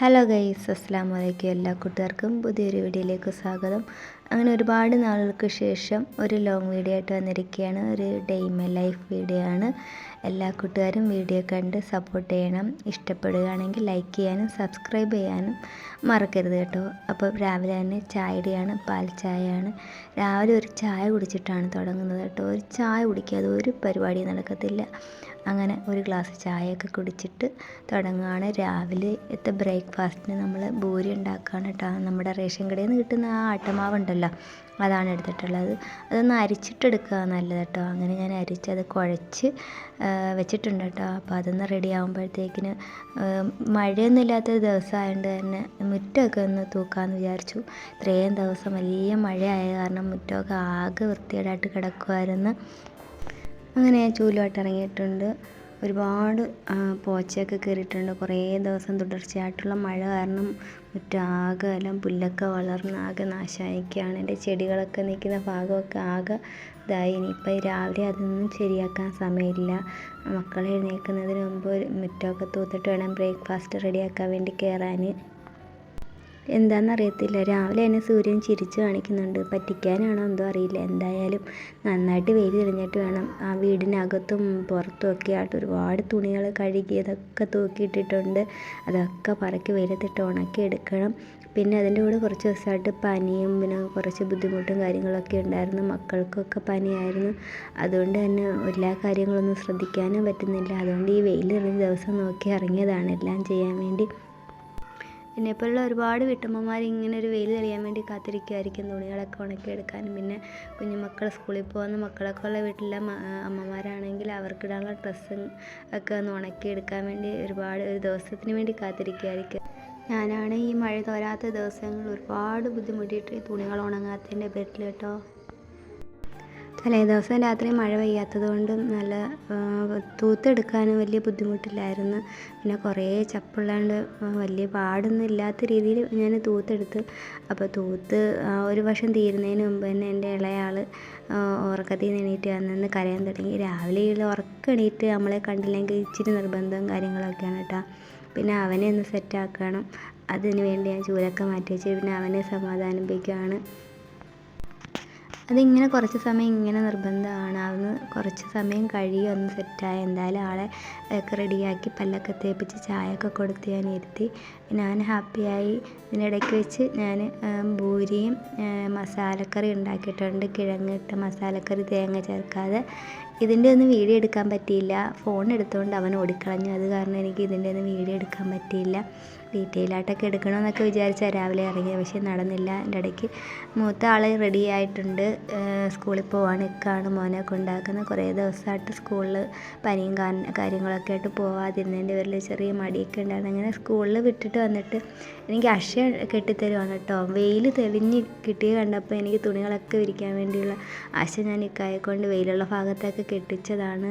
Hello guys അസ്സാം വലൈക്കും എല്ലാ കൂട്ടുകാർക്കും പുതിയൊരു വീഡിയോയിലേക്ക് സ്വാഗതം. അങ്ങനെ ഒരുപാട് നാളുകൾക്ക് ശേഷം ഒരു ലോങ് വീഡിയോ ആയിട്ട് വന്നിരിക്കുകയാണ്. ഒരു ഡേ മൈ ലൈഫ് വീഡിയോ ആണ്. എല്ലാ കൂട്ടുകാരും വീഡിയോ കണ്ട് സപ്പോർട്ട് ചെയ്യണം. ഇഷ്ടപ്പെടുകയാണെങ്കിൽ ലൈക്ക് ചെയ്യാനും സബ്സ്ക്രൈബ് ചെയ്യാനും മറക്കരുത് കേട്ടോ. അപ്പോൾ രാവിലെ തന്നെ ചായയുടെയാണ് പാൽ ചായയാണ്. രാവിലെ ഒരു ചായ കുടിച്ചിട്ടാണ് തുടങ്ങുന്നത് കേട്ടോ. ഒരു ചായ കുടിക്കാതെ ഒരു പരിപാടി നടക്കത്തില്ല. അങ്ങനെ ഒരു ഗ്ലാസ് ചായയൊക്കെ കുടിച്ചിട്ട് തുടങ്ങുകയാണ് രാവിലത്തെ ബ്രേക്ക്ഫാസ്റ്റിന് നമ്മൾ ഭൂരി ഉണ്ടാക്കുകയാണ് കേട്ടോ നമ്മുടെ റേഷൻ കടയിൽ നിന്ന് കിട്ടുന്ന ആ ആട്ടമാവ് ഉണ്ടല്ലോ അതാണ് എടുത്തിട്ടുള്ളത്. അതൊന്ന് അരിച്ചിട്ടെടുക്കുക നല്ലത് കേട്ടോ അങ്ങനെ ഞാൻ അരിച്ച് അത് കുഴച്ച് വെച്ചിട്ടുണ്ട് കേട്ടോ അപ്പോൾ അതൊന്ന് റെഡി ആകുമ്പോഴത്തേക്കിന് മഴയൊന്നും ഇല്ലാത്ത ദിവസമായതുകൊണ്ട് തന്നെ മുറ്റമൊക്കെ ഒന്ന് തൂക്കാമെന്ന് വിചാരിച്ചു. ഇത്രയും ദിവസം വലിയ മഴയായ കാരണം മുറ്റമൊക്കെ ആകെ വൃത്തികേടായിട്ട് കിടക്കുമായിരുന്നു അങ്ങനെ ഞാൻ ചൂലുമായിട്ട് ഇറങ്ങിയിട്ടുണ്ട്. ഒരുപാട് പോച്ചയൊക്കെ കയറിയിട്ടുണ്ട്. കുറേ ദിവസം തുടർച്ചയായിട്ടുള്ള മഴ കാരണം മുറ്റാകെ എല്ലാം പുല്ലൊക്കെ വളർന്ന് ആകെ നാശമായിരിക്കുകയാണ്. എന്റെ ചെടികളൊക്കെ നിൽക്കുന്ന ഭാഗമൊക്കെ ആകെ ഇതായി. ഇനിയിപ്പോൾ രാവിലെ അതൊന്നും ശരിയാക്കാൻ സമയമില്ല. മക്കളെ എഴുന്നേൽക്കുന്നതിന് മുമ്പ് മുറ്റമൊക്കെ തൂത്തിട്ട് വേണം ബ്രേക്ക്ഫാസ്റ്റ് റെഡിയാക്കാൻ വേണ്ടി കയറാൻ. എന്താണെന്നറിയത്തില്ല രാവിലെ തന്നെ സൂര്യൻ ചിരിച്ചു കാണിക്കുന്നുണ്ട്. പറ്റിക്കാനാണോ എന്തോ അറിയില്ല. എന്തായാലും നന്നായിട്ട് വെയിൽ തെളിഞ്ഞിട്ട് വേണം ആ വീടിനകത്തും പുറത്തും ഒക്കെ ആയിട്ട് ഒരുപാട് തുണികൾ കഴുകിയതൊക്കെ തൂക്കിയിട്ടിട്ടുണ്ട്. അതൊക്കെ പറക്കി വെയിലത്തിട്ട് ഉണക്കി എടുക്കണം. പിന്നെ അതിന്റെ കൂടെ കുറച്ച് ദിവസമായിട്ട് പനിയും പിന്നെ കുറച്ച് ബുദ്ധിമുട്ടും കാര്യങ്ങളൊക്കെ ഉണ്ടായിരുന്നു. മക്കൾക്കൊക്കെ പനിയായിരുന്നു. അതുകൊണ്ട് തന്നെ എല്ലാ കാര്യങ്ങളൊന്നും ശ്രദ്ധിക്കാനും പറ്റുന്നില്ല. അതുകൊണ്ട് ഈ വെയിൽ തെളിഞ്ഞ ദിവസം നോക്കി ഇറങ്ങിയതാണ് എല്ലാം ചെയ്യാൻ വേണ്ടി. എന്നെപ്പോലുള്ള ഒരുപാട് വീട്ടമ്മമാർ ഇങ്ങനെ ഒരു വെയിൽ തെളിയാൻ വേണ്ടി കാത്തിരിക്കുമായിരിക്കും തുണികളൊക്കെ ഉണക്കി എടുക്കാനും പിന്നെ കുഞ്ഞുമക്കൾ സ്കൂളിൽ പോകുന്ന മക്കളൊക്കെ ഉള്ള വീട്ടിലെ അമ്മമാരാണെങ്കിൽ അവർക്കിടാനുള്ള ഡ്രസ്സും ഒക്കെ ഒന്ന് ഉണക്കിയെടുക്കാൻ വേണ്ടി ഒരുപാട് ഒരു ദിവസത്തിന് വേണ്ടി കാത്തിരിക്കുമായിരിക്കും ഞാനാണ് ഈ മഴ തോരാത്ത ദിവസങ്ങളിൽ ഒരുപാട് ബുദ്ധിമുട്ടിയിട്ട് തുണികൾ ഉണങ്ങാത്തതിന്റെ പേരിൽ കേട്ടോ. തലേ ദിവസം രാത്രി മഴ പെയ്യാത്തത് കൊണ്ടും നല്ല തൂത്തെടുക്കാനും വലിയ ബുദ്ധിമുട്ടില്ലായിരുന്നു. പിന്നെ കുറേ ചപ്പുള്ളതുകൊണ്ട് വലിയ പാടൊന്നും ഇല്ലാത്ത രീതിയിൽ ഞാൻ തൂത്തെടുത്ത്. അപ്പോൾ തൂത്ത് ഒരു വശം തീരുന്നതിന് മുമ്പ് തന്നെ എന്റെ ഇളയാൾ ഉറക്കത്തിൽ നിന്ന് എണീറ്റ് വന്നെന്ന് കരയാൻ തുടങ്ങി. രാവിലെ ഉറക്കം എണീറ്റ് നമ്മളെ കണ്ടില്ലെങ്കിൽ ഇച്ചിരി നിർബന്ധവും കാര്യങ്ങളൊക്കെയാണ് കേട്ടോ. പിന്നെ അവനെ ഒന്ന് സെറ്റാക്കണം അതിന് വേണ്ടി ഞാൻ ചൂലൊക്കെ മാറ്റി വെച്ച്. പിന്നെ അവനെ സമാധാനിപ്പിക്കുകയാണ് അതിങ്ങനെ കുറച്ച് സമയം ഇങ്ങനെ നിർബന്ധമാണ് അതൊന്ന് കുറച്ച് സമയം കഴിയും. ഒന്ന് സെറ്റായി. എന്തായാലും ആളെ ഒക്കെ റെഡിയാക്കി പല്ലൊക്കെ തേപ്പിച്ച് ചായയൊക്കെ കൊടുത്ത് ഞാൻ ഇരുത്തി. ഞാൻ ഹാപ്പിയായി. ഇതിനിടയ്ക്ക് വെച്ച് ഞാൻ പൂരിയും മസാലക്കറി ഉണ്ടാക്കിയിട്ടുണ്ട്. കിഴങ്ങിട്ട് മസാലക്കറി തേങ്ങ ചേർക്കാതെ. ഇതിന്റെ ഒന്നും വീഡിയോ എടുക്കാൻ പറ്റിയില്ല. ഫോൺ എടുത്തുകൊണ്ട് അവൻ ഓടിക്കളഞ്ഞു. അത് കാരണം എനിക്ക് ഇതിന്റെ ഒന്നും വീഡിയോ എടുക്കാൻ പറ്റിയില്ല. ഡീറ്റെയിൽ ആയിട്ടൊക്കെ എടുക്കണമെന്നൊക്കെ വിചാരിച്ചാൽ രാവിലെ ഇറങ്ങിയത് പക്ഷേ നടന്നില്ല. എന്റെ ഇടയ്ക്ക് മൂത്ത ആൾ റെഡി ആയിട്ടുണ്ട്. സ്കൂളിൽ പോവാണ് ഇക്കാണ് മോനെ കൊണ്ടാക്കുന്നത്. കുറേ ദിവസമായിട്ട് സ്കൂളിൽ പനിയും കാര്യങ്ങളൊക്കെ ആയിട്ട് പോവാതിരുന്നതിന്റെ പേരിൽ ചെറിയ മടിയൊക്കെ ഉണ്ടായിരുന്നു. അങ്ങനെ സ്കൂളിൽ വിട്ടിട്ട് വന്നിട്ട് എനിക്ക് അക്ഷയ കെട്ടിത്തരുവാണ് കേട്ടോ. വെയിൽ തെളിഞ്ഞ് കിട്ടിയ കണ്ടപ്പോൾ എനിക്ക് തുണികളൊക്കെ വിരിക്കാൻ വേണ്ടിയുള്ള ആശ ഞാൻ ഇക്കായെ കൊണ്ട് വെയിലുള്ള ഭാഗത്തൊക്കെ കെട്ടിച്ചതാണ്.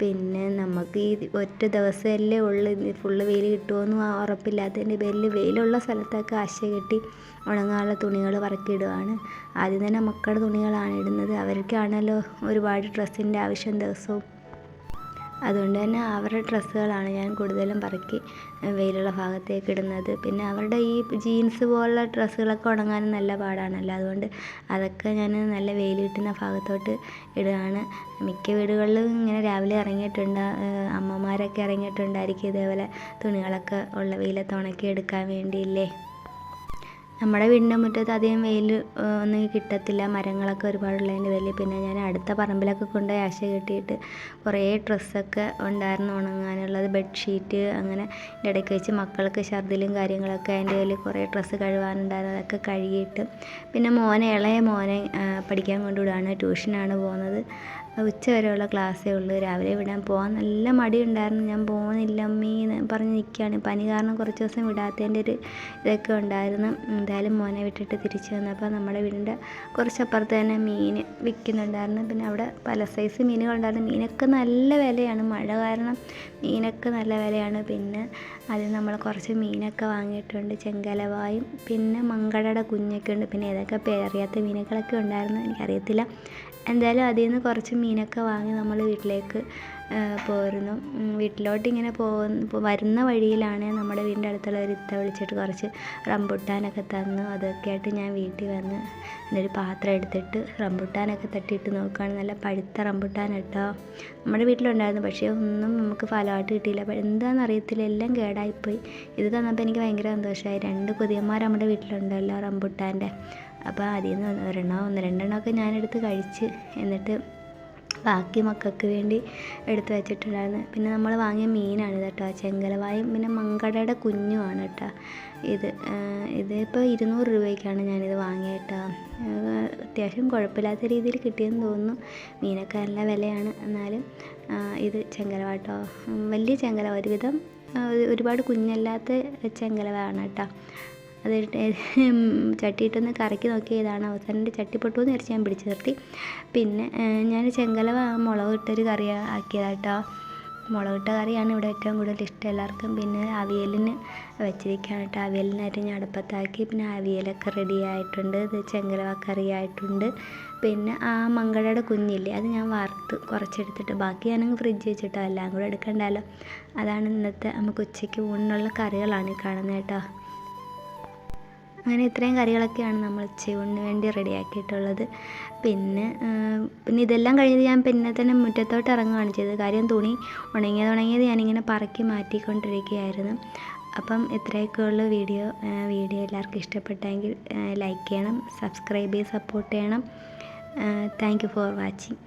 പിന്നെ നമുക്ക് ഈ ഒറ്റ ദിവസമല്ലേ ഉള്ളൂ. ഫുള്ള് വെയിൽ കിട്ടുമോയെന്നും ആ ഉറപ്പില്ലാത്തതിന്റെ പേരിൽ വെയിലുള്ള സ്ഥലത്തൊക്കെ ആശ കെട്ടി ഉണങ്ങാനുള്ള തുണികൾ പറക്കിയിടുകയാണ് ആദ്യം തന്നെ മക്കളുടെ തുണികളാണ് ഇടുന്നത്. അവർക്കാണല്ലോ ഒരുപാട് ഡ്രസ്സിന്റെ ആവശ്യം ദിവസവും. അതുകൊണ്ട് തന്നെ അവരുടെ ഡ്രസ്സുകളാണ് ഞാൻ കൂടുതലും പറക്കി വെയിലുള്ള ഭാഗത്തേക്ക് ഇടുന്നത്. പിന്നെ അവരുടെ ഈ ജീൻസ് പോലുള്ള ഡ്രസ്സുകളൊക്കെ ഉണങ്ങാനും നല്ല പാടാണല്ലോ അതുകൊണ്ട് അതൊക്കെ ഞാൻ നല്ല വെയിൽ കിട്ടുന്ന ഭാഗത്തോട്ട് ഇടുകയാണ്. മിക്ക വീടുകളിലും ഇങ്ങനെ രാവിലെ ഇറങ്ങിയിട്ടുണ്ട് അമ്മമാരൊക്കെ ഇറങ്ങിയിട്ടുണ്ടായിരിക്കും ഇതേപോലെ തുണികളൊക്കെ ഉള്ള വെയിലത്ത് ഉണക്കി എടുക്കാൻ വേണ്ടിയില്ലേ? നമ്മുടെ വീടിന്റെ മുറ്റത്ത് അധികം വെയിൽ ഒന്നും കിട്ടത്തില്ല. മരങ്ങളൊക്കെ ഒരുപാടുള്ളതിന്റെ പേരിൽ. പിന്നെ ഞാൻ അടുത്ത പറമ്പിലൊക്കെ കൊണ്ടുപോയി ആശ കെട്ടിയിട്ട് കുറേ ഡ്രസ്സൊക്കെ ഉണ്ടായിരുന്നു ഉണങ്ങാനുള്ളത്. ബെഡ്ഷീറ്റ് അങ്ങനെ ഇടയ്ക്ക് വെച്ച് മക്കൾക്ക് ഛർദിലും കാര്യങ്ങളൊക്കെ അതിന്റെ പേരിൽ കുറേ ഡ്രസ്സ് കഴുകാനുണ്ടായിരുന്നു അതൊക്കെ കഴുകിയിട്ട്. പിന്നെ മോനെ ഇളയ മോനെ പഠിക്കാൻ കൊണ്ടുവിടുകയാണ് ട്യൂഷനാണ് പോകുന്നത്. ഉച്ച വരെയുള്ള ക്ലാസ്സേ ഉള്ളൂ. രാവിലെ വിടാൻ പോകാൻ നല്ല മടിയുണ്ടായിരുന്നു. ഞാൻ പോകുന്നില്ല അമ്മീ എന്ന് പറഞ്ഞ് നിൽക്കുകയാണ് പനി കാരണം കുറച്ച് ദിവസം വിടാത്തതിന്റെ ഒരു ഇതൊക്കെ ഉണ്ടായിരുന്നു. എന്തായാലും മോനെ വിട്ടിട്ട് തിരിച്ചു വന്നപ്പോൾ നമ്മുടെ വീടിന്റെ കുറച്ചപ്പുറത്ത് തന്നെ മീൻ വിൽക്കുന്നുണ്ടായിരുന്നു. പിന്നെ അവിടെ പല സൈസ് മീനുകളുണ്ടായിരുന്നു മീനൊക്കെ നല്ല വിലയാണ്. മഴ കാരണം മീനൊക്കെ നല്ല വിലയാണ്. പിന്നെ അതിൽ നമ്മൾ കുറച്ച് മീനൊക്കെ വാങ്ങിയിട്ടുണ്ട്. ചെങ്കലവായും പിന്നെ മങ്കടയുടെ കുഞ്ഞൊക്കെ ഉണ്ട്. പിന്നെ ഏതൊക്കെ പേരറിയാത്ത മീനുകളൊക്കെ ഉണ്ടായിരുന്നു. എനിക്കറിയത്തില്ല. എന്തായാലും അതിൽ നിന്ന് കുറച്ച് മീനൊക്കെ വാങ്ങി നമ്മൾ വീട്ടിലേക്ക് പോരുന്നു. വീട്ടിലോട്ട് ഇങ്ങനെ പോകുന്ന വരുന്ന വഴിയിലാണ് നമ്മുടെ വീടിന്റെ അടുത്തുള്ള ഒരു ഇത്ത വിളിച്ചിട്ട് കുറച്ച് റംബുട്ടാനൊക്കെ തന്നു. അതൊക്കെ ആയിട്ട് ഞാൻ വീട്ടിൽ വന്ന് ഒരു പാത്രം എടുത്തിട്ട് റംബുട്ടാനൊക്കെ തട്ടിയിട്ട് നോക്കുകയാണ് നല്ല പഴുത്ത റംബുട്ടാൻ കേട്ടോ. നമ്മുടെ വീട്ടിലുണ്ടായിരുന്നു പക്ഷേ ഒന്നും നമുക്ക് ഫലമായിട്ട് കിട്ടിയില്ല. എന്താണെന്ന് അറിയത്തില്ല എല്ലാം കേടായിപ്പോയി. ഇത് തന്നപ്പോൾ എനിക്ക് ഭയങ്കര സന്തോഷമായി. രണ്ട് കൊതിയന്മാർ നമ്മുടെ വീട്ടിലുണ്ടല്ലോ റംബുട്ടാന്റെ. അപ്പോൾ അതിൽ നിന്ന് ഒരെണ്ണം. ഒന്ന് രണ്ടെണ്ണമൊക്കെ ഞാനെടുത്ത് കഴിച്ച് എന്നിട്ട് ബാക്കി മക്കൾക്ക് വേണ്ടി എടുത്തു വെച്ചിട്ടുണ്ടായിരുന്നു. പിന്നെ നമ്മൾ വാങ്ങിയ മീനാണ് കേട്ടോ. ചെങ്കലവായും പിന്നെ മങ്കടയുടെ കുഞ്ഞുമാണ് കേട്ടോ ഇത്. ഇതിപ്പോൾ ഇരുന്നൂറ് രൂപയ്ക്കാണ് ഞാനിത് വാങ്ങിയത് കേട്ടോ. അത്യാവശ്യം കുഴപ്പമില്ലാത്ത രീതിയിൽ കിട്ടിയെന്ന് തോന്നുന്നു. മീനൊക്കെ നല്ല വിലയാണ്. എന്നാലും ഇത് ചെങ്കലവ കേട്ടോ. വലിയ ചെങ്കലവ. ഒരുവിധം ഒരുപാട് കുഞ്ഞല്ലാത്ത ചെങ്കലവയാണ് കേട്ടോ. അത് ചട്ടിയിട്ടൊന്ന് കറക്കി നോക്കിയതാണ് അവസാനം എന്റെ ചട്ടി പൊട്ടുമെന്ന് വിചാരിച്ച് ഞാൻ പിടിച്ചു നിർത്തി. പിന്നെ ഞാൻ ചെങ്കലവ മുളക് ഇട്ടൊരു കറി ആക്കിയതാണ് മുളക് മുളകിട്ട കറിയാണ് ഇവിടെ ഏറ്റവും കൂടുതൽ ഇഷ്ടം എല്ലാവർക്കും. പിന്നെ അവിയലിന് വെച്ചിരിക്കുകയാണ് കേട്ടോ അവിയലിനായിട്ട് ഞാൻ അടുപ്പത്താക്കി. പിന്നെ അവിയലൊക്കെ റെഡി ആയിട്ടുണ്ട്. ഇത് ചെങ്കലവ കറി ആയിട്ടുണ്ട്. പിന്നെ ആ മംഗളയുടെ കുഞ്ഞില്ലേ അത് ഞാൻ വറുത്ത് കുറച്ചെടുത്തിട്ട് ബാക്കി ഞാനങ്ങ് ഫ്രിഡ്ജ് വെച്ചിട്ടോ. എല്ലാം കൂടെ എടുക്കണ്ടല്ലോ. അതാണ് ഇന്നത്തെ നമുക്ക് ഉച്ചയ്ക്ക് ഊണിനുള്ള കറികളാണ് ഈ കാണുന്നത് കേട്ടോ. അങ്ങനെ ഇത്രയും കറികളൊക്കെയാണ് നമ്മൾ ഉച്ചയൂണിന് വേണ്ടി റെഡിയാക്കിയിട്ടുള്ളത്. പിന്നെ പിന്നെ ഇതെല്ലാം കഴിഞ്ഞിട്ട് ഞാൻ പിന്നെ തന്നെ മുറ്റത്തോട്ട് ഇറങ്ങുകയാണ് ചെയ്തത്. കാര്യം തുണി ഉണങ്ങിയത് ഉണങ്ങിയത് ഞാനിങ്ങനെ പറക്കി മാറ്റിക്കൊണ്ടിരിക്കുകയായിരുന്നു. അപ്പം ഇത്രയൊക്കെയുള്ള വീഡിയോ. വീഡിയോ എല്ലാവർക്കും ഇഷ്ടപ്പെട്ടെങ്കിൽ ലൈക്ക് ചെയ്യണം സബ്സ്ക്രൈബ് ചെയ്ത് സപ്പോർട്ട് ചെയ്യണം. Thank you for watching.